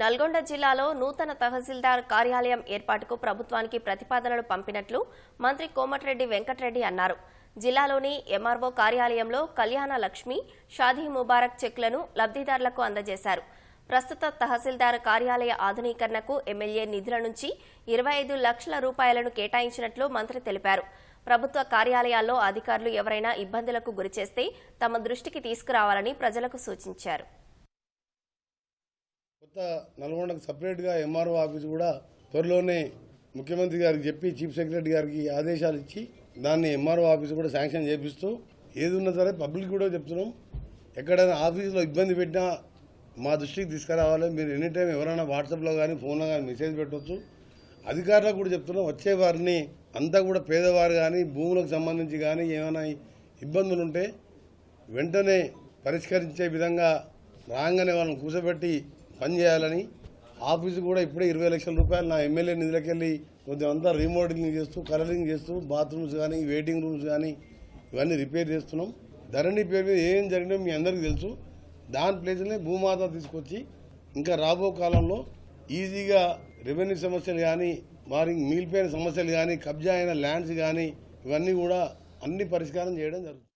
నల్గొండ జిల్లాలో నూతన తహసీల్దార్ కార్యాలయం ఏర్పాటుకు ప్రభుత్వానికి ప్రతిపాదనలు పంపినట్లు మంత్రి కోమటిరెడ్డి వెంకటరెడ్డి అన్నారు. జిల్లాలోని ఎంఆర్ఓ కార్యాలయంలో కళ్యాణ లక్ష్మి షాదీ ముబారక్ చెక్లను లబ్ధిదారులకు అందజేశారు. ప్రస్తుత తహసీల్దార్ కార్యాలయ ఆధునీకరణకు ఎమ్మెల్యే నిధుల నుంచి ఇరవై ఐదు లక్షల రూపాయలను కేటాయించినట్లు మంత్రి తెలిపారు. ప్రభుత్వ కార్యాలయాల్లో అధికారులు ఎవరైనా ఇబ్బందులకు గురిచేస్తే తమ దృష్టికి తీసుకురావాలని ప్రజలకు సూచించారు. కొత్త నల్గొండకు సపరేట్గా ఎంఆర్ఓ ఆఫీస్ కూడా త్వరలోనే ముఖ్యమంత్రి గారికి చెప్పి చీఫ్ సెక్రటరీ గారికి ఆదేశాలు ఇచ్చి దాన్ని ఎంఆర్ఓ ఆఫీస్ కూడా శాంక్షన్ చేపిస్తూ ఏది ఉన్నా సరే పబ్లిక్ కూడా చెప్తున్నాం. ఎక్కడైనా ఆఫీసులో ఇబ్బంది పెట్టినా మా దృష్టికి తీసుకురావాలి. మీరు ఎనీ టైం ఎవరైనా వాట్సాప్లో కానీ ఫోన్లో కానీ మెసేజ్ పెట్టవచ్చు అధికారులకు కూడా చెప్తున్నాం. వచ్చే వారిని అంతా కూడా పేదవారు కానీ భూములకు సంబంధించి కానీ ఏమైనా ఇబ్బందులు ఉంటే వెంటనే పరిష్కరించే విధంగా రాగానే వాళ్ళని కూర్చోబెట్టి పనిచేయాలని ఆఫీసు కూడా ఇప్పుడే ఇరవై లక్షల రూపాయలు నా ఎమ్మెల్యే నిధులకు వెళ్ళి కొద్దిగా అంతా రీమోడలింగ్ చేస్తూ కలరింగ్ చేస్తూ బాత్రూమ్స్ కానీ వెయిటింగ్ రూమ్స్ కానీ ఇవన్నీ రిపేర్ చేస్తున్నాం. ధరణి పేరు మీద ఏం జరిగినా మీ అందరికీ తెలుసు. దాని ప్లేస్లోనే భూమాత తీసుకొచ్చి ఇంకా రాబో కాలంలో ఈజీగా రెవెన్యూ సమస్యలు కానీ వారి మిగిలిపోయిన సమస్యలు కానీ కబ్జా అయిన ల్యాండ్స్ కానీ ఇవన్నీ కూడా అన్ని పరిష్కారం చేయడం జరుగుతుంది.